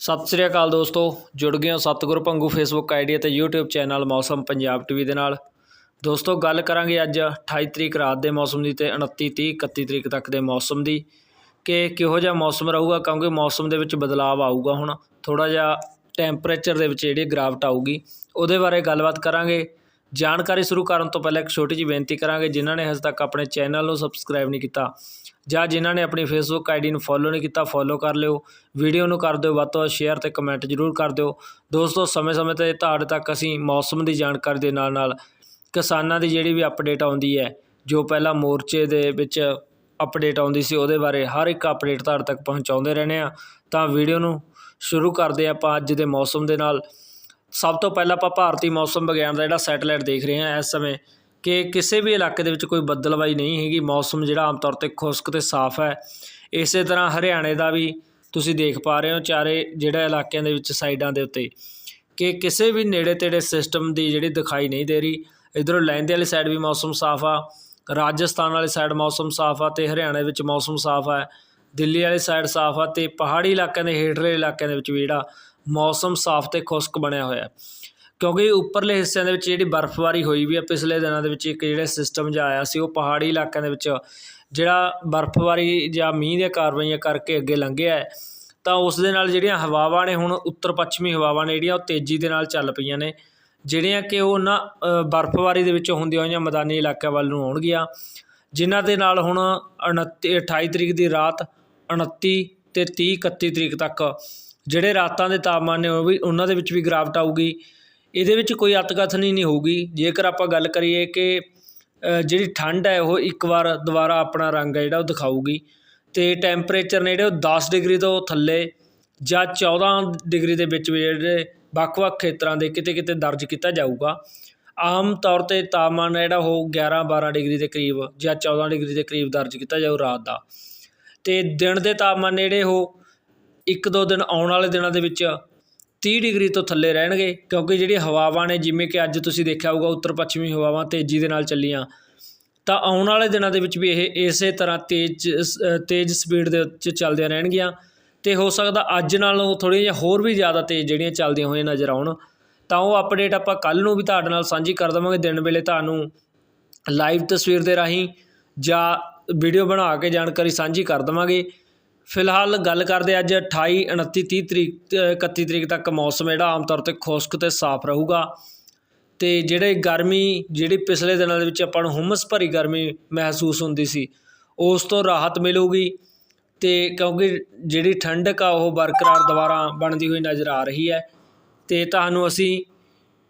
ਸਤਿ ਸ੍ਰੀ ਅਕਾਲ ਦੋਸਤੋ, ਜੁੜ ਗਏ ਹੋ ਸਤਿਗੁਰ ਪੰਗੂ ਫੇਸਬੁੱਕ ਆਈਡੀ ਅਤੇ YouTube channel Mausam Punjab TV ਦੇ ਨਾਲ। ਦੋਸਤੋ, ਗੱਲ ਕਰਾਂਗੇ ਅੱਜ 28 ਤਰੀਕ ਰਾਤ ਦੇ ਮੌਸਮ ਦੀ ਤੇ 29 30 31 ਤਰੀਕ ਤੱਕ ਦੇ ਮੌਸਮ ਦੀ। ਕਿ ਕਿਹੋ ਜਿਹਾ ਮੌਸਮ ਰਹੂਗਾ? ਕਿਉਂਕਿ ਮੌਸਮ ਦੇ ਵਿੱਚ ਬਦਲਾਅ ਆਊਗਾ ਹੁਣ। ਥੋੜਾ ਜਿਹਾ ਟੈਂਪਰੇਚਰ ਦੇ ਵਿੱਚ ਜਿਹੜੀ ਗਿਰਾਵਟ ਆਊਗੀ, ਉਹਦੇ ਬਾਰੇ ਗੱਲਬਾਤ ਕਰਾਂਗੇ। ਜਾਣਕਾਰੀ ਸ਼ੁਰੂ ਕਰਨ ਤੋਂ ਪਹਿਲਾਂ ਇੱਕ ਛੋਟੀ ਜਿਹੀ ਬੇਨਤੀ ਕਰਾਂਗੇ, ਜਿਨ੍ਹਾਂ ਨੇ ਹਜੇ ਤੱਕ ਆਪਣੇ ਚੈਨਲ ਨੂੰ ਸਬਸਕ੍ਰਾਈਬ ਨਹੀਂ ਕੀਤਾ ਜਾਂ ਜਿਨ੍ਹਾਂ ਨੇ ਆਪਣੀ ਫੇਸਬੁੱਕ ਆਈਡੀ ਨੂੰ ਫੋਲੋ ਨਹੀਂ ਕੀਤਾ ਫੋਲੋ ਕਰ ਲਿਓ। ਵੀਡੀਓ ਨੂੰ ਕਰ ਦਿਓ, ਵੱਧ ਤੋਂ ਵੱਧ ਸ਼ੇਅਰ ਤੇ ਕਮੈਂਟ ਜ਼ਰੂਰ ਕਰ ਦਿਓ। ਦੋਸਤੋ, ਸਮੇਂ-ਸਮੇਂ ਤੇ ਤੁਹਾਡੇ ਤੱਕ ਅਸੀਂ ਮੌਸਮ ਦੀ ਜਾਣਕਾਰੀ ਦੇ ਨਾਲ-ਨਾਲ ਕਿਸਾਨਾਂ ਦੀ ਜਿਹੜੀ ਵੀ ਅਪਡੇਟ ਆਉਂਦੀ ਹੈ, ਜੋ ਪਹਿਲਾਂ ਮੋਰਚੇ ਦੇ ਵਿੱਚ ਅਪਡੇਟ ਆਉਂਦੀ ਸੀ, ਉਹਦੇ ਬਾਰੇ ਹਰ ਇੱਕ ਅਪਡੇਟ ਤੁਹਾਡੇ ਤੱਕ ਪਹੁੰਚਾਉਂਦੇ ਰਹਿੰਦੇ ਆ ਤਾਂ ਵੀਡੀਓ ਨੂੰ ਸ਼ੁਰੂ ਕਰਦੇ ਆਪਾਂ ਅੱਜ ਦੇ ਮੌਸਮ ਦੇ ਨਾਲ। ਸਭ ਤੋਂ ਪਹਿਲਾਂ ਆਪਾਂ ਭਾਰਤੀ ਮੌਸਮ ਵਿਗਿਆਨ ਦਾ ਜਿਹੜਾ ਸੈਟੇਲਾਈਟ ਦੇਖ ਰਹੇ ਹਾਂ ਇਸ ਸਮੇਂ ਕਿ ਕਿਸੇ ਵੀ ਇਲਾਕੇ ਦੇ ਵਿੱਚ ਕੋਈ ਬੱਦਲਬਾਈ ਨਹੀਂ ਹੈਗੀ, ਮੌਸਮ ਜਿਹੜਾ ਆਮ ਤੌਰ ਤੇ ਖੁਸ਼ਕ ਤੇ ਸਾਫ਼ ਹੈ। ਇਸੇ ਤਰ੍ਹਾਂ ਹਰਿਆਣੇ ਦਾ ਵੀ ਤੁਸੀਂ ਦੇਖ ਪਾ ਰਹੇ ਹੋ ਚਾਰੇ ਜਿਹੜਾ ਇਲਾਕਿਆਂ ਦੇ ਵਿੱਚ ਸਾਈਡਾਂ ਦੇ ਉੱਤੇ ਕਿ ਕਿਸੇ ਵੀ ਨੇੜੇ ਤੇੜੇ ਸਿਸਟਮ ਦੀ ਜਿਹੜੀ ਦਿਖਾਈ ਨਹੀਂ ਦੇ ਰਹੀ। ਇਧਰੋਂ ਲਹਿੰਦੇ ਵਾਲੀ ਸਾਈਡ ਵੀ ਮੌਸਮ ਸਾਫ਼ ਆ, ਰਾਜਸਥਾਨ ਵਾਲੀ ਸਾਈਡ ਮੌਸਮ ਸਾਫ਼ ਆ ਤੇ ਹਰਿਆਣਾ ਵਿੱਚ ਮੌਸਮ ਸਾਫ਼ ਆ, ਦਿੱਲੀ ਵਾਲੀ ਸਾਈਡ ਸਾਫ਼ ਆ ਤੇ ਪਹਾੜੀ ਇਲਾਕਿਆਂ ਦੇ ਹੇਠਲੇ ਇਲਾਕਿਆਂ ਦੇ ਵਿੱਚ ਵੀ ਜਿਹੜਾ ਮੌਸਮ ਸਾਫ਼ ਤੇ ਖੁਸ਼ਕ ਬਣਿਆ ਹੋਇਆ ਕਿਉਂਕਿ ਉੱਪਰਲੇ ਹਿੱਸਿਆਂ ਦੇ ਵਿੱਚ ਜਿਹੜੀ ਬਰਫ਼ਬਾਰੀ ਹੋਈ ਵੀ ਆ ਪਿਛਲੇ ਦਿਨਾਂ ਦੇ ਵਿੱਚ ਇੱਕ ਜਿਹੜਾ ਸਿਸਟਮ ਜਿਹਾ ਆਇਆ ਸੀ, ਉਹ ਪਹਾੜੀ ਇਲਾਕਿਆਂ ਦੇ ਵਿੱਚ ਜਿਹੜਾ ਬਰਫ਼ਬਾਰੀ ਜਾਂ ਮੀਂਹ ਦੀਆਂ ਕਾਰਵਾਈਆਂ ਕਰਕੇ ਅੱਗੇ ਲੰਘਿਆ ਹੈ, ਤਾਂ ਉਸ ਦੇ ਨਾਲ ਜਿਹੜੀਆਂ ਹਵਾਵਾਂ ਨੇ, ਹੁਣ ਉੱਤਰ ਪੱਛਮੀ ਹਵਾਵਾਂ ਨੇ, ਜਿਹੜੀਆਂ ਉਹ ਤੇਜ਼ੀ ਦੇ ਨਾਲ ਚੱਲ ਪਈਆਂ ਨੇ, ਜਿਹੜੀਆਂ ਕਿ ਉਹ ਨਾ ਬਰਫ਼ਬਾਰੀ ਦੇ ਵਿੱਚੋਂ ਹੁੰਦੀਆਂ ਹੋਈਆਂ ਮੈਦਾਨੀ ਇਲਾਕਿਆਂ ਵੱਲ ਨੂੰ ਆਉਣਗੀਆਂ, ਜਿਨ੍ਹਾਂ ਦੇ ਨਾਲ ਹੁਣ 29 28 ਤਰੀਕ ਦੀ ਰਾਤ 29 ਤੇ 30 31 ਤਰੀਕ ਤੱਕ ਜਿਹੜੇ ਰਾਤਾਂ ਦੇ ਤਾਪਮਾਨ ਨੇ ਉਹ ਵੀ ਉਹਨਾਂ ਦੇ ਵਿੱਚ ਵੀ ਗਿਰਾਵਟ ਆਊਗੀ। ਇਹਦੇ ਵਿੱਚ ਕੋਈ ਅਤਕਥਨੀ ਨਹੀਂ ਹੋਊਗੀ। ਜੇਕਰ ਆਪਾਂ ਗੱਲ ਕਰੀਏ ਕਿ ਜਿਹੜੀ ਠੰਡ ਹੈ, ਉਹ ਇੱਕ ਵਾਰ ਦੁਬਾਰਾ ਆਪਣਾ ਰੰਗ ਹੈ ਜਿਹੜਾ ਉਹ ਦਿਖਾਊਗੀ। ਅਤੇ ਟੈਂਪਰੇਚਰ ਨੇ ਜਿਹੜੇ ਉਹ ਦਸ ਡਿਗਰੀ ਤੋਂ ਥੱਲੇ ਜਾਂ 14 ਡਿਗਰੀ ਦੇ ਵਿੱਚ ਵੀ ਜਿਹੜੇ ਵੱਖ-ਵੱਖ ਖੇਤਰਾਂ ਦੇ ਕਿਤੇ-ਕਿਤੇ ਦਰਜ ਕੀਤਾ ਜਾਊਗਾ। ਆਮ ਤੌਰ ਤੇ ਤਾਪਮਾਨ ਜਿਹੜਾ ਉਹ 11-12 ਡਿਗਰੀ ਦੇ ਕਰੀਬ ਜਾਂ 14 ਡਿਗਰੀ ਦੇ ਕਰੀਬ ਦਰਜ ਕੀਤਾ ਜਾਊ ਰਾਤ ਦਾ। ਤੇ ਦਿਨ ਦੇ ਤਾਪਮਾਨ ਨੇ ਜਿਹੜੇ ਉਹ ਇੱਕ ਦੋ ਦਿਨ ਆਉਣ ਵਾਲੇ ਦਿਨਾਂ ਦੇ ਵਿੱਚ 30 ਡਿਗਰੀ ਤੋਂ ਥੱਲੇ ਰਹਿਣਗੇ, ਕਿਉਂਕਿ ਜਿਹੜੀ ਹਵਾਵਾਂ ਨੇ, ਜਿਵੇਂ ਕਿ ਅੱਜ ਤੁਸੀਂ ਦੇਖਿਆ ਹੋਊਗਾ ਉੱਤਰ ਪੱਛਮੀ ਹਵਾਵਾਂ ਤੇਜ਼ੀ ਦੇ ਨਾਲ ਚੱਲੀਆਂ, ਤਾਂ ਆਉਣ ਵਾਲੇ ਦਿਨਾਂ ਦੇ ਵਿੱਚ ਵੀ ਇਹ ਇਸੇ ਤਰ੍ਹਾਂ ਤੇਜ਼ ਤੇਜ਼ ਸਪੀਡ ਦੇ ਉੱਚ ਚੱਲਦੀਆਂ ਰਹਿਣਗੀਆਂ, ਤੇ ਹੋ ਸਕਦਾ ਅੱਜ ਨਾਲੋਂ ਥੋੜ੍ਹੀਆਂ ਜਿਹੀਆਂ ਹੋਰ ਵੀ ਜ਼ਿਆਦਾ ਤੇਜ਼ ਜਿਹੜੀਆਂ ਚੱਲਦੀਆਂ ਹੋਈਆਂ ਨਜ਼ਰ ਆਉਣ, ਤਾਂ ਉਹ ਅਪਡੇਟ ਆਪਾਂ ਕੱਲ ਨੂੰ ਵੀ ਤੁਹਾਡੇ ਨਾਲ ਸਾਂਝੀ ਕਰ ਦੇਵਾਂਗੇ, ਦਿਨ ਵੇਲੇ ਤੁਹਾਨੂੰ ਲਾਈਵ ਤਸਵੀਰ ਦੇ ਰਾਹੀਂ ਜਾਂ ਵੀਡੀਓ ਬਣਾ ਕੇ ਜਾਣਕਾਰੀ ਸਾਂਝੀ ਕਰ ਦੇਵਾਂਗੇ। ਫਿਲਹਾਲ ਗੱਲ ਕਰਦੇ ਅੱਜ 28 29 30 ਤਰੀਕ ਅ, 31 ਤਰੀਕ ਤੱਕ ਮੌਸਮ ਜਿਹੜਾ ਆਮ ਤੌਰ ਤੇ ਖੁਸ਼ਕ ਤੇ ਸਾਫ਼ ਰਹੂਗਾ। ਤੇ ਜਿਹੜੇ ਗਰਮੀ ਜਿਹੜੀ ਪਿਛਲੇ ਦਿਨਾਂ ਦੇ ਵਿੱਚ ਆਪਾਂ ਨੂੰ ਹੁਮਸ ਭਰੀ ਗਰਮੀ ਮਹਿਸੂਸ ਹੁੰਦੀ ਸੀ ਉਸ ਤੋਂ ਰਾਹਤ ਮਿਲੂਗੀ। ਤੇ ਕਿਉਂਕਿ ਜਿਹੜੀ ਠੰਡਕ ਆ ਉਹ ਬਰਕਰਾਰ ਦੁਬਾਰਾ ਬਣਦੀ ਹੋਈ ਨਜ਼ਰ ਆ ਰਹੀ ਹੈ। ਤੇ ਤੁਹਾਨੂੰ ਅਸੀਂ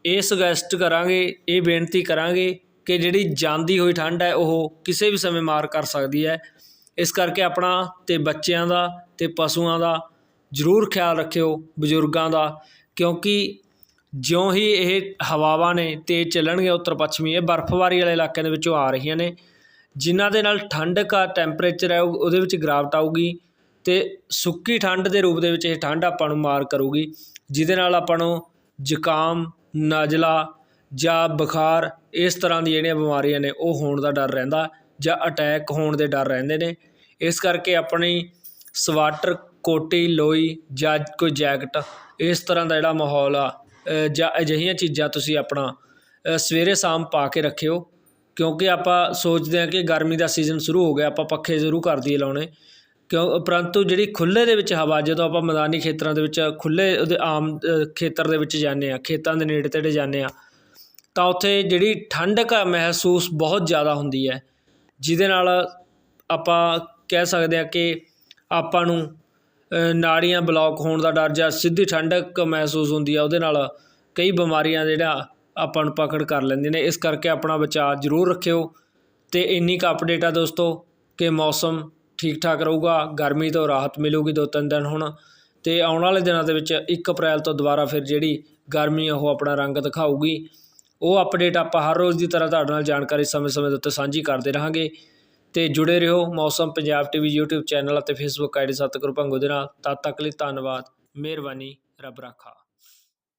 ਇਹ ਸੁਜੈਸਟ ਕਰਾਂਗੇ ਇਹ ਬੇਨਤੀ ਕਰਾਂਗੇ ਕਿ ਜਿਹੜੀ ਜਾਂਦੀ ਹੋਈ ਠੰਡ ਹੈ ਉਹ ਕਿਸੇ ਵੀ ਸਮੇਂ ਮਾਰ ਕਰ ਸਕਦੀ ਹੈ। ਇਸ ਕਰਕੇ ਆਪਣਾ ਅਤੇ ਬੱਚਿਆਂ ਦਾ ਅਤੇ ਪਸ਼ੂਆਂ ਦਾ ਜ਼ਰੂਰ ਖਿਆਲ ਰੱਖਿਓ, ਬਜ਼ੁਰਗਾਂ ਦਾ, ਕਿਉਂਕਿ ਜਿਉਂ ਹੀ ਇਹ ਹਵਾਵਾਂ ਨੇ ਤੇਜ਼ ਚੱਲਣਗੀਆਂ ਉੱਤਰ ਪੱਛਮੀ, ਇਹ ਬਰਫ਼ਬਾਰੀ ਵਾਲੇ ਇਲਾਕਿਆਂ ਦੇ ਵਿੱਚੋਂ ਆ ਰਹੀਆਂ ਨੇ, ਜਿਨ੍ਹਾਂ ਦੇ ਨਾਲ ਠੰਡਕ ਆ ਟੈਂਪਰੇਚਰ ਹੈ ਉਹਦੇ ਵਿੱਚ ਗਿਰਾਵਟ ਆਊਗੀ ਅਤੇ ਸੁੱਕੀ ਠੰਡ ਦੇ ਰੂਪ ਦੇ ਵਿੱਚ ਇਹ ਠੰਡ ਆਪਾਂ ਨੂੰ ਮਾਰ ਕਰੂਗੀ, ਜਿਹਦੇ ਨਾਲ ਆਪਾਂ ਨੂੰ ਜ਼ੁਕਾਮ, ਨਜ਼ਲਾ ਜਾਂ ਬੁਖਾਰ, ਇਸ ਤਰ੍ਹਾਂ ਦੀਆਂ ਜਿਹੜੀਆਂ ਬਿਮਾਰੀਆਂ ਨੇ ਉਹ ਹੋਣ ਦਾ ਡਰ ਰਹਿੰਦਾ ਜਾਂ ਅਟੈਕ ਹੋਣ ਦੇ ਡਰ ਰਹਿੰਦੇ ਨੇ। ਇਸ ਕਰਕੇ ਆਪਣੀ ਸਵਾਟਰ, ਕੋਟੀ, ਲੋਈ ਜਾਂ ਕੋਈ ਜੈਕਟ, ਇਸ ਤਰ੍ਹਾਂ ਦਾ ਜਿਹੜਾ ਮਾਹੌਲ ਆ ਜਾਂ ਅਜਿਹੀਆਂ ਚੀਜ਼ਾਂ ਤੁਸੀਂ ਆਪਣਾ ਸਵੇਰੇ ਸ਼ਾਮ ਪਾ ਕੇ ਰੱਖਿਓ। ਕਿਉਂਕਿ ਆਪਾਂ ਸੋਚਦੇ ਹਾਂ ਕਿ ਗਰਮੀ ਦਾ ਸੀਜ਼ਨ ਸ਼ੁਰੂ ਹੋ ਗਿਆ, ਆਪਾਂ ਪੱਖੇ ਜ਼ਰੂਰ ਕਰ ਦਈਏ ਲਾਉਣੇ। ਕਿਉਂ, ਪਰੰਤੂ ਜਿਹੜੀ ਖੁੱਲੇ ਦੇ ਵਿੱਚ ਹਵਾ, ਜਦੋਂ ਆਪਾਂ ਮੈਦਾਨੀ ਖੇਤਰਾਂ ਦੇ ਵਿੱਚ ਖੁੱਲੇ ਉਹਦੇ ਆਮ ਖੇਤਰ ਦੇ ਵਿੱਚ ਜਾਂਦੇ ਆ ਖੇਤਾਂ ਦੇ ਨੇੜੇ ਤੇੜੇ ਜਾਂਦੇ ਆ ਤਾਂ ਉੱਥੇ ਜਿਹੜੀ ਠੰਡਕ ਆ ਮਹਿਸੂਸ ਬਹੁਤ ਜ਼ਿਆਦਾ ਹੁੰਦੀ ਹੈ। ਜਿਹਦੇ ਨਾਲ ਆਪਾਂ ਕਹਿ ਸਕਦੇ ਆ ਕਿ ਆਪਾਂ ਨੂੰ ਅ, ਨਾੜੀਆਂ ਬਲੌਕ ਹੋਣ ਦਾ ਡਰ ਜਾਂ ਸਿੱਧੀ ਠੰਡਕ ਮਹਿਸੂਸ ਹੁੰਦੀ ਆ ਉਹਦੇ ਨਾਲ ਕਈ ਬਿਮਾਰੀਆਂ ਜਿਹੜਾ ਆਪਾਂ ਨੂੰ ਪਕੜ ਕਰ ਲੈਂਦੀਆਂ ਨੇ। ਇਸ ਕਰਕੇ ਆਪਣਾ ਬਚਾਅ ਜ਼ਰੂਰ ਰੱਖਿਓ ਤੇ ਇੰਨੀ ਕੁ ਅਪਡੇਟ ਆ ਦੋਸਤੋ ਕਿ ਮੌਸਮ ਠੀਕ ਠਾਕ ਰਹੂਗਾ ਗਰਮੀ ਤੋਂ ਰਾਹਤ ਮਿਲੂਗੀ ਦੋ ਤਿੰਨ ਦਿਨ ਹੁਣ ਤੇ ਆਉਣ ਵਾਲੇ ਦਿਨਾਂ ਦੇ ਵਿੱਚ 1 ਅਪ੍ਰੈਲ ਤੋਂ ਦੁਬਾਰਾ ਫਿਰ ਜਿਹੜੀ ਗਰਮੀ ਆ ਉਹ ਆਪਣਾ ਰੰਗ ਦਿਖਾਊਗੀ। ਉਹ ਅਪਡੇਟ ਆਪਾਂ ਹਰ ਰੋਜ਼ ਦੀ ਤਰ੍ਹਾਂ ਤੁਹਾਡੇ ਨਾਲ ਜਾਣਕਾਰੀ ਸਮੇਂ-ਸਮੇਂ ਦੇ ਉੱਤੇ ਸਾਂਝੀ ਕਰਦੇ ਰਹਾਂਗੇ। ਤੇ ਜੁੜੇ ਰਹੋ ਮੌਸਮ ਪੰਜਾਬ ਟੀਵੀ, YouTube ਚੈਨਲ ਅਤੇ Facebook ਆਈਡੀ ਸਤਿਗੁਰੂ ਭੰਗੂ ਦੇ ਨਾਲ। ਤਦ ਤੱਕ ਲਈ ਧੰਨਵਾਦ, ਮਿਹਰਬਾਨੀ, ਰੱਬ ਰਾਖਾ।